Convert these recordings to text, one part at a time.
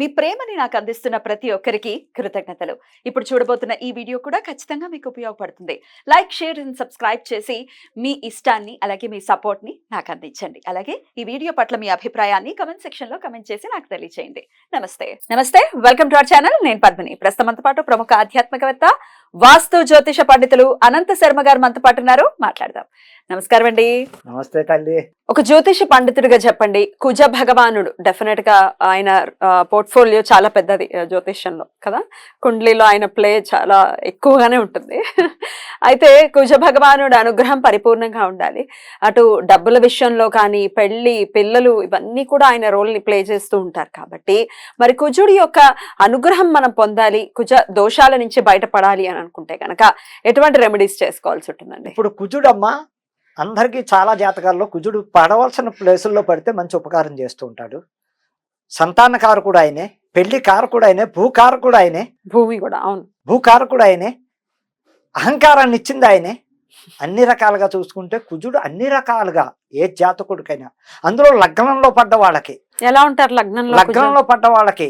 మీ ప్రేమని నాకు అందిస్తున్న ప్రతి ఒక్కరికి కృతజ్ఞతలు. ఇప్పుడు చూడబోతున్న ఈ వీడియో కూడా ఖచ్చితంగా మీకు ఉపయోగపడుతుంది. లైక్ షేర్ అండ్ సబ్స్క్రైబ్ చేసి మీ ఇష్టాన్ని అలాగే మీ సపోర్ట్ని నాకు అందించండి. అలాగే ఈ వీడియో పట్ల మీ అభిప్రాయాన్ని కమెంట్ సెక్షన్లో కమెంట్ చేసి నాకు తెలియజేయండి నమస్తే. నమస్తే. Welcome to our channel. నేను పద్మిని. ప్రస్తుతంతో పాటు ప్రముఖ ఆధ్యాత్మికవేత్త వాస్తు జ్యోతిష పండితులు అనంత శర్మ గారు మనతో పాటు ఉన్నారు. మాట్లాడదాం. నమస్కారం అండి. నమస్తే తల్లి. ఒక జ్యోతిష పండితుడిగా చెప్పండి. కుజ భగవానుడు. డెఫినెట్గా ఆయన పోర్ట్ఫోలియో చాలా పెద్దది జ్యోతిష్యంలో కదా? కుండ్లీలో ఆయన ప్లే చాలా ఎక్కువగానే ఉంటుంది. అయితే కుజ భగవానుడు అనుగ్రహం పరిపూర్ణంగా ఉండాలి. అటు డబ్బుల విషయంలో కానీ పెళ్ళి పిల్లలు ఇవన్నీ కూడా ఆయన రోల్ని ప్లే చేస్తూ ఉంటారు కాబట్టి మరి కుజుడి యొక్క అనుగ్రహం మనం పొందాలి కుజ దోషాల నుంచి బయటపడాలి అని అనుకుంటే కనుక ఎటువంటి రెమెడీస్ చేసుకోవాల్సి ఉంటుందండి? ఇప్పుడు కుజుడమ్మ అందరికీ చాలా జాతకాల్లో కుజుడు పడవలసిన ప్లేసుల్లో పడితే మంచి ఉపకారం చేస్తూ ఉంటాడు. సంతాన కారకుడు ఆయనే పెళ్ళి కారకుడు ఆయనే భూకారకుడు ఆయనే. భూమి కూడా అవును. భూకారకుడు ఆయనే. అహంకారాన్ని ఇచ్చింది ఆయనే. అన్ని రకాలుగా చూసుకుంటే కుజుడు అన్ని రకాలుగా ఏ జాతకుడికైనా. అందులో లగ్నంలో పడ్డ వాళ్ళకి. ఎలా ఉంటారు లగ్నంలో? లగ్నంలో పడ్డ వాళ్ళకి.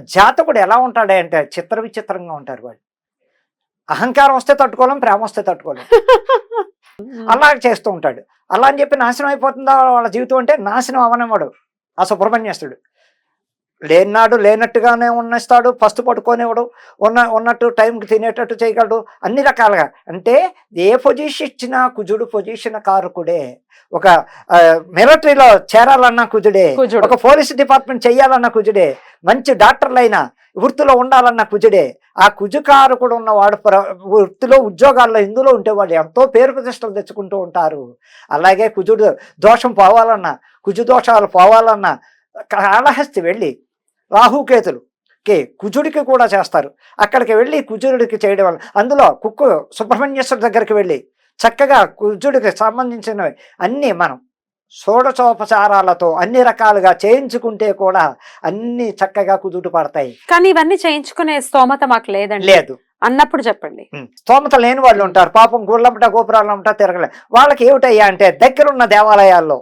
జాతకుడు ఎలా ఉంటాడే అంటే చిత్ర విచిత్రంగా ఉంటారు వాళ్ళు. అహంకారం వస్తే తట్టుకోలేం ప్రేమ వస్తే తట్టుకోలేం. అలా చేస్తూ ఉంటాడు. అలా అని చెప్పి నాశనం అయిపోతుందా వాళ్ళ జీవితం అంటే నాశనం అవనివ్వడు ఆ సుబ్రహ్మణ్యస్తుడు లేనాడు లేనట్టుగానే ఉన్నస్తాడు ఫస్ట్ పట్టుకోనివ్వడు ఉన్న ఉన్నట్టు టైంకి తినేటట్టు చేయగలడు అన్ని రకాలుగా. అంటే ఏ పొజిషన్ ఇచ్చినా కుజుడు పొజిషన్ కారకుడే. ఒక మిలిటరీలో చేరాలన్నా కుజుడే. ఒక పోలీస్ డిపార్ట్మెంట్ చెయ్యాలన్న కుజుడే. మంచి డాక్టర్లైనా వృత్తిలో ఉండాలన్న కుజుడే. ఆ కుజుకారకుడు ఉన్నవాడు ప్ర- వృత్తిలో ఉద్యోగాల్లో ఇందులో ఉంటేవాడు ఎంతో పేరు ప్రతిష్టలు తెచ్చుకుంటూ ఉంటారు. అలాగే కుజుడు దోషం పోవాలన్నా కుజు దోషాలు పోవాలన్నా కాళహస్తి వెళ్ళి రాహుకేతులు. కే కుజుడికి కూడా చేస్తారు. అక్కడికి వెళ్ళి కుజుడికి చేయడం వల్ల అందులో కుక్కు సుబ్రహ్మణ్యేశ్వర దగ్గరికి వెళ్ళి చక్కగా కుజుడికి సంబంధించినవి అన్నీ మనం షోడచోపచారాలతో అన్ని రకాలుగా చేయించుకుంటే కూడా అన్ని చక్కగా కుదుట పడతాయి. కానీ ఇవన్నీ చేయించుకునే స్తోమత మాకు లేదండి. లేదు. అన్నప్పుడు చెప్పండి. స్తోమత లేని వాళ్ళు ఉంటారు. పాపం గుళ్ళంపట గోపురాలంపట తిరగలే. వాళ్ళకి ఏమిటయ్యా అంటే దగ్గరున్న దేవాలయాల్లో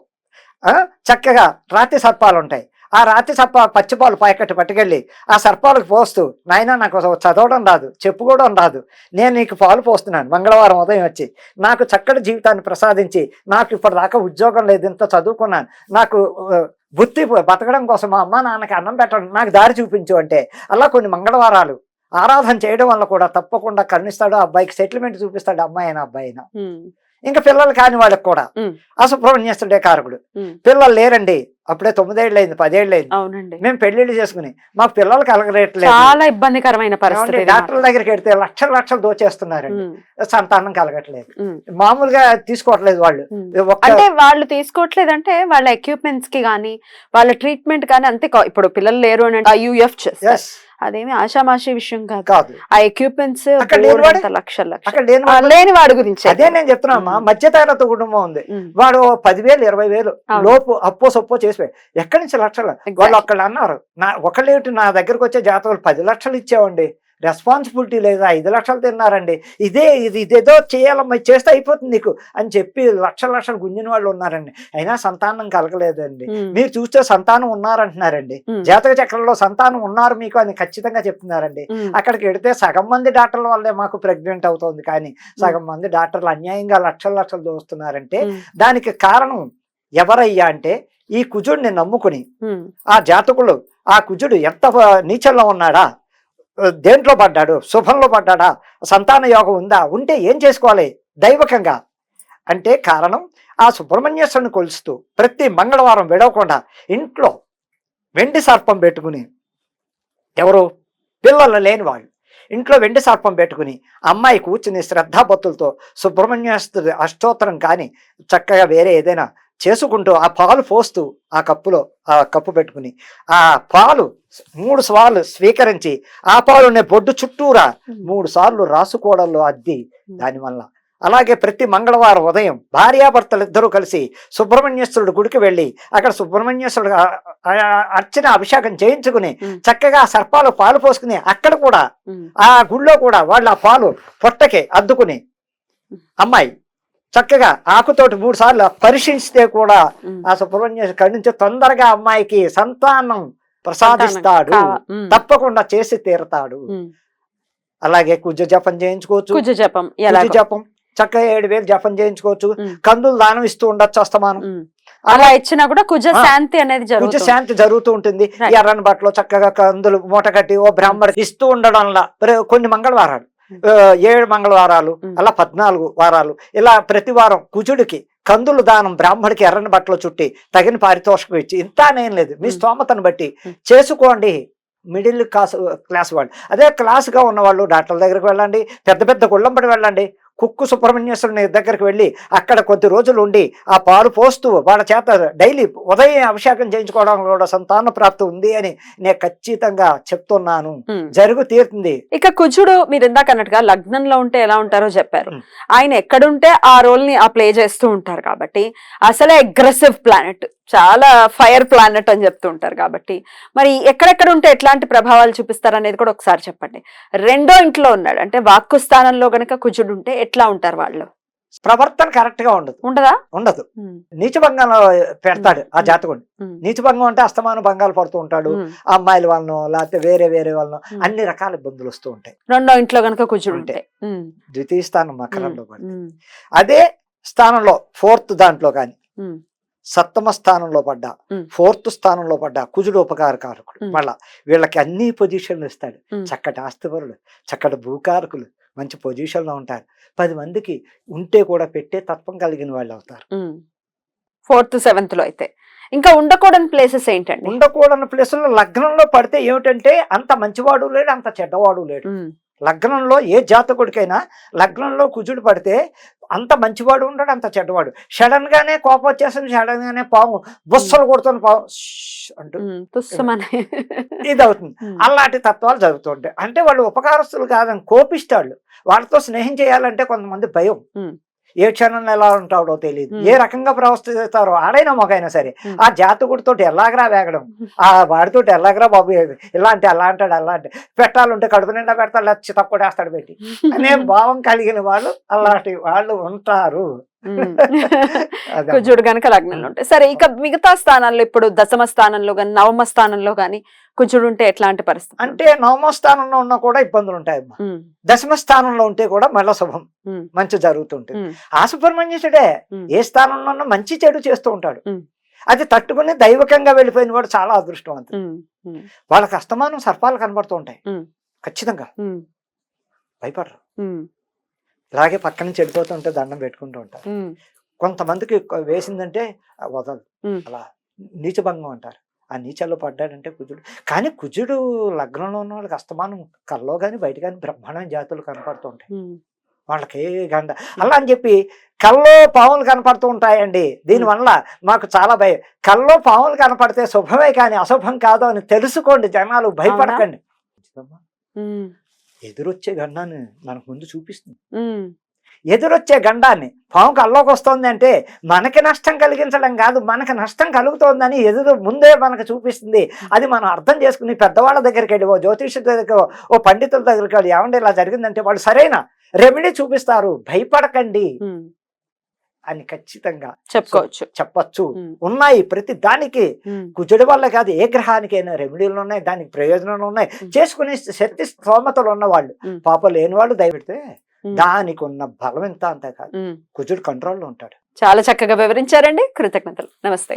చక్కగా రాతి సర్పాలు ఉంటాయి ఆ రాతి సర్ప పచ్చిపాలు పాయకట్టు పట్టుకెళ్ళి ఆ సర్పాలకు పోస్తూ నాయన నాకు చదవడం రాదు చెప్పుకోవడం రాదు. నేను నీకు పాలు పోస్తున్నాను. మంగళవారం ఉదయం వచ్చి నాకు చక్కటి జీవితాన్ని ప్రసాదించి నాకు ఇప్పటిదాకా ఉద్యోగం లేదు ఇంత చదువుకున్నాను. నాకు బుద్ధి బతకడం కోసం మా అమ్మ నాన్నకి అన్నం పెట్టడం నాకు దారి చూపించు అంటే అలా కొన్ని మంగళవారాలు ఆరాధన చేయడం వల్ల కూడా తప్పకుండా కరుణిస్తాడు అబ్బాయికి సెటిల్మెంట్ చూపిస్తాడు అమ్మాయి అయినా అబ్బాయి అయినా. ఇంకా పిల్లలు కాని వాళ్ళకి కూడా. అసుబ్రహ్మణ్యస్తుడే కారకుడు. పిల్లలు లేరండి. అప్పుడే తొమ్మిదేళ్ళు అయింది పదేళ్ళు అయింది అవునండి. మేము పెళ్ళిళ్ళు చేసుకుని మాకు పిల్లలు కలగరేట్లేదు. చాలా ఇబ్బందికరమైన పరిస్థితి డాక్టర్ల దగ్గరికి వెడితే లక్షల లక్షలు దోచేస్తున్నారండి. సంతానం కలగట్లేదు. మామూలుగా తీసుకోవట్లేదు వాళ్ళు. అంటే వాళ్ళు తీసుకోవట్లేదంటే వాళ్ళ ఎక్విప్మెంట్స్కి కానీ వాళ్ళ ట్రీట్మెంట్ కానీ అంతే ఇప్పుడు పిల్లలు లేరు అని అంటే యూఎఫ్ అదేమి ఆషామాషి విషయం కాదు ఆ ఎక్విప్మెంట్స్? లక్షల లేని వాడి గురించి అదే నేను చెప్తున్నా అమ్మా ఉమ్. మధ్యతరగతి కుటుంబం ఉంది వాడు పదివేలు ఇరవై వేలు. లోపు అప్పో సొప్పో చేసిపోయి ఎక్కడి నుంచి లక్షలు. వాళ్ళు అక్కడ అన్నారు నా ఒకళ్ళేమిటి నా దగ్గరకు వచ్చే జాతకులు పది లక్షలు ఇచ్చావండి రెస్పాన్సిబిలిటీ లేదా ఐదు లక్షలు తిన్నారండి. ఇదే ఇది ఇదేదో చేయాలమ్మా చేస్తే అయిపోతుంది నీకు అని చెప్పి లక్షల లక్షలు గుంజిన వాళ్ళు ఉన్నారండి. అయినా సంతానం కలగలేదండి. మీరు చూస్తే సంతానం ఉన్నారంటున్నారండి. జాతక చక్రంలో సంతానం ఉన్నారు మీకు అని ఖచ్చితంగా చెప్తున్నారండి. అక్కడికి వెడితే సగం మంది డాక్టర్ల వల్లే మాకు ప్రెగ్నెంట్ అవుతుంది కానీ సగం మంది డాక్టర్లు అన్యాయంగా లక్షల లక్షలు దోస్తున్నారంటే దానికి కారణం ఎవరయ్యా అంటే ఈ కుజుడిని నమ్ముకుని ఆ జాతకులు ఆ కుజుడు ఎంత ప- నీచంలో ఉన్నాడా? దేంట్లో పడ్డాడు? శుభంలో పడ్డాడా? సంతాన యోగం ఉందా? ఉంటే ఏం చేసుకోవాలి? దైవకంగా. అంటే కారణం ఆ సుబ్రహ్మణ్యేశ్వరుని కొలుస్తూ ప్రతి మంగళవారం విడవకుండా ఇంట్లో వెండి సర్పం పెట్టుకుని ఎవరు? పిల్లలు లేని వాళ్ళు. ఇంట్లో వెండి సర్పం పెట్టుకుని అమ్మాయి కూర్చుని శ్రద్ధాభక్తులతో సుబ్రహ్మణ్యేశ్వరి అష్టోత్తరం కానీ చక్కగా వేరే ఏదైనా చేసుకుంటూ ఆ పాలు పోస్తూ ఆ కప్పులో ఆ కప్పు పెట్టుకుని ఆ పాలు మూడు సార్లు స్వీకరించి ఆ పాలునే బొడ్డు చుట్టూరా మూడు సార్లు రాసుకోవడంలో అద్ది దానివల్ల అలాగే ప్రతి మంగళవారం ఉదయం భార్యాభర్తలు ఇద్దరూ కలిసి సుబ్రహ్మణ్యేశ్వరుడు గుడికి వెళ్ళి అక్కడ సుబ్రహ్మణ్యేశ్వరుడు అర్చన అభిషేకం చేయించుకుని. చక్కగా సర్పాలు పాలు పోసుకుని అక్కడ కూడా ఆ గుళ్ళో కూడా వాళ్ళు ఆ పాలు పొట్టకి అద్దుకుని అమ్మాయి చక్కగా ఆకుతోటి మూడు సార్లు పరిశీలిస్తే కూడా. ఆ సుబ్రహ్మణ్య నుంచి తొందరగా అమ్మాయికి సంతానం ప్రసాదిస్తాడు. తప్పకుండా చేసి తీరతాడు. అలాగే కుజ జపం చేయించుకోవచ్చు కుజ జపం కుజ జపం చక్కగా ఏడు వేలు జపం చేయించుకోవచ్చు. కందులు దానం ఇస్తూ ఉండొచ్చు అస్తమానం అలా ఇచ్చినా కూడా కుజ. శాంతి అనేది కుజ శాంతి జరుగుతూ ఉంటుంది. ఎర్రని బట్టలు చక్కగా కందులు మూట కట్టి ఓ బ్రాహ్మడికి ఇస్తూ ఉండడంలా ప్ర- కొన్ని మంగళవారాలు ఏడు మంగళవారాలు. అలా పద్నాలుగు వారాలు ఇలా ప్రతి వారం కుజుడికి కందులు దానం బ్రాహ్మడికి ఎర్రని బట్టలు చుట్టి తగిన పారితోషికం ఇచ్చి ఇంత అనేం లేదు మీ. స్తోమతను బట్టి. చేసుకోండి మిడిల్ క్లాస్ క్లాస్ వాళ్ళు అదే క్లాస్గా ఉన్న వాళ్ళు డాక్టర్ల దగ్గరికి వెళ్ళండి పెద్ద పెద్ద గుళ్ళంపడి వెళ్ళండి కుక్కు సుబ్రహ్మణ్యేశ్వరుని దగ్గరికి వెళ్ళి అక్కడ కొద్ది రోజులు ఉండి ఆ పాలు పోస్తూ వాళ్ళ చేత డైలీ ఉదయం అభిషేకం చేయించుకోవడం కూడా సంతాన ప్రాప్తి ఉంది అని నేను ఖచ్చితంగా చెప్తున్నాను. జరుగు తీరుతుంది. ఇక కుజుడు మీరు ఇందాక అన్నట్టుగా లగ్నంలో ఉంటే ఎలా ఉంటారో చెప్పారు. ఆయన ఎక్కడుంటే ఆ రోల్ని ఆ ప్లే చేస్తూ ఉంటారు కాబట్టి అసలే అగ్రెసివ్ ప్లానెట్ చాలా ఫైర్ ప్లానెట్ అని చెప్తూ ఉంటారు కాబట్టి మరి ఎక్కడెక్కడ ఉంటే ఎట్లాంటి ప్రభావాలు చూపిస్తారు అనేది కూడా ఒకసారి చెప్పండి. రెండో ఇంట్లో ఉన్నాడు. అంటే వాక్కు స్థానంలో గనక కుజుడు ఉంటే ఎట్లా ఉంటారు వాళ్ళు? ప్రవర్తన కరెక్ట్గా ఉండదు? ఉండదా. ఉండదు నీచభంగంలో పెడతాడు ఆ. జాతకుడు. నీచభంగం అంటే అస్తమానం భంగాలు పడుతూ ఉంటాడు అమ్మాయిల వలన లేకపోతే వేరే వేరే ఉమ్. అన్ని రకాల ఇబ్బందులు వస్తూ ఉంటాయి. రెండో ఇంట్లో గనక కుజుడు ఉంటే. ఉంటే ఉమ్, ద్వితీయ స్థానం మకరంలో పడి అదే స్థానంలో ఫోర్త్ దాంట్లో కానీ సప్తమ స్థానంలో పడ్డా. ఫోర్త్ స్థానంలో పడ్డా కుజుడు ఉపకారకారకుడు. మళ్ళా వీళ్ళకి అన్ని పొజిషన్లు ఇస్తాడు. చక్కటి ఆస్తిపరులు చక్కటి భూకారకులు మంచి పొజిషన్లో ఉంటారు. పది మందికి ఉంటే కూడా పెట్టే తత్వం కలిగిన వాళ్ళు అవుతారు. ఫోర్త్ సెవెంత్లో అయితే. ఇంకా ఉండకూడని ప్లేసెస్ ఏంటండి? ఉండకూడని ప్లేసుల్లో లగ్నంలో పడితే ఏమిటంటే అంత మంచివాడు లేడు అంత చెడ్డవాడు లేడు. లగ్నంలో ఏ జాతకుడికైనా లగ్నంలో కుజుడు పడితే అంత మంచివాడు ఉండడు అంత చెడ్డవాడు. సడన్ గానే కోపం వచ్చేసింది సడన్ గానే పాము బుస్సలు కొడుతున్న పాము. అంటూ ఇది అవుతుంది అలాంటి తత్వాలు జరుగుతుంటాయి అంటే వాళ్ళు ఉపకారస్తులు కాదని కోపిస్తాళ్ళు. వాళ్ళతో స్నేహం చేయాలంటే కొంతమంది భయం. ఏ క్షణంలో ఎలా ఉంటాడో తెలియదు. ఏ రకంగా ప్రవర్తిస్తారో ఆడైనా మొగైనా సరే. ఆ జాతకుడితో ఎలాగరా వేగడం ఆ వాడితో ఎలాగరా బాబు ఇలా అంటే అలా అంటాడు అలా అంటే పెట్టాలంటే కడుపు నిండా పెడతాడు లేదా చితక్కొడేస్తాడు పెట్టి అనే భావం కలిగిన వాళ్ళు అలాంటి వాళ్ళు ఉంటారు. కుజుడు గనక లగ్నంలో ఉంటాయి. సరే ఇక మిగతా స్థానాల్లో ఇప్పుడు దశమ స్థానంలో గాని నవమ స్థానంలో గాని కుజుడు ఉంటే ఎట్లాంటి పరిస్థితి? అంటే నవమ స్థానంలో ఉన్నా కూడా ఇబ్బందులు ఉమ్, దశమ స్థానంలో ఉంటే కూడా మళ్ళా శుభం. మంచి జరుగుతుంటుంది. ఆ సుబ్రహ్మణ్యుడే. ఏ స్థానంలో ఉన్నా మంచి చెడు చేస్తూ ఉంటాడు. అది తట్టుకుని దైవకంగా వెళ్ళిపోయిన వాడు చాలా ఉమ్, వాళ్ళకి అస్తమానం సర్పాలు కనబడుతూ ఉంటాయి. ఖచ్చితంగా. భయపడరు. ఇలాగే పక్క నుంచి వెళ్ళిపోతుంటే దండం పెట్టుకుంటూ ఉంటారు. కొంతమందికి వేసిందంటే వదలదు. అలా నీచభంగం అంటారు. ఆ నీచల్లో పడ్డాడంటే కుజుడు. కానీ కుజుడు లగ్నంలో ఉన్న వాళ్ళకి అస్తమానం కల్లో కానీ బయట కానీ బ్రహ్మాండం జాతులు కనపడుతూ ఉంటాయి. ఉమ్, వాళ్ళకి ఏ గండ. అలా అని చెప్పి కల్లో పాములు కనపడుతూ ఉంటాయండి. దీనివల్ల మాకు చాలా భయం. కల్లో పాములు కనపడితే శుభమే కానీ అశుభం కాదు అని తెలుసుకోండి జనాలు. భయపడకండి. ఎదురొచ్చే గండాన్ని మనకు ముందు చూపిస్తుంది. ఎదురొచ్చే గండాన్ని పాము కల్లోకి వస్తుంది అంటే మనకి నష్టం కలిగించడం కాదు మనకి నష్టం కలుగుతోందని ఎదురు ముందే మనకు చూపిస్తుంది. అది మనం అర్థం చేసుకుని పెద్దవాళ్ళ దగ్గరికి వెళ్ళి ఓ జ్యోతిష దగ్గర ఓ పండితుల దగ్గరికి వెళ్ళి ఏమంటే ఇలా జరిగిందంటే వాళ్ళు సరైన రెమెడీ చూపిస్తారు. భయపడకండి. అని ఖచ్చితంగా చెప్పుకోవచ్చు చెప్పచ్చు. ఉన్నాయి ప్రతి దానికి కుజుడి వల్ల కాదు ఏ గ్రహానికైనా రెమెడీలు ఉన్నాయి దానికి ప్రయోజనాలు ఉన్నాయి. చేసుకునే శక్తి స్తోమతలు ఉన్నవాళ్ళు. పాప లేని వాళ్ళు దయపెడితే. దానికి ఉన్న బలం ఎంత అంతే కాదు. కుజుడు కంట్రోల్లో ఉంటాడు. చాలా చక్కగా వివరించారండి. కృతజ్ఞతలు. నమస్తే.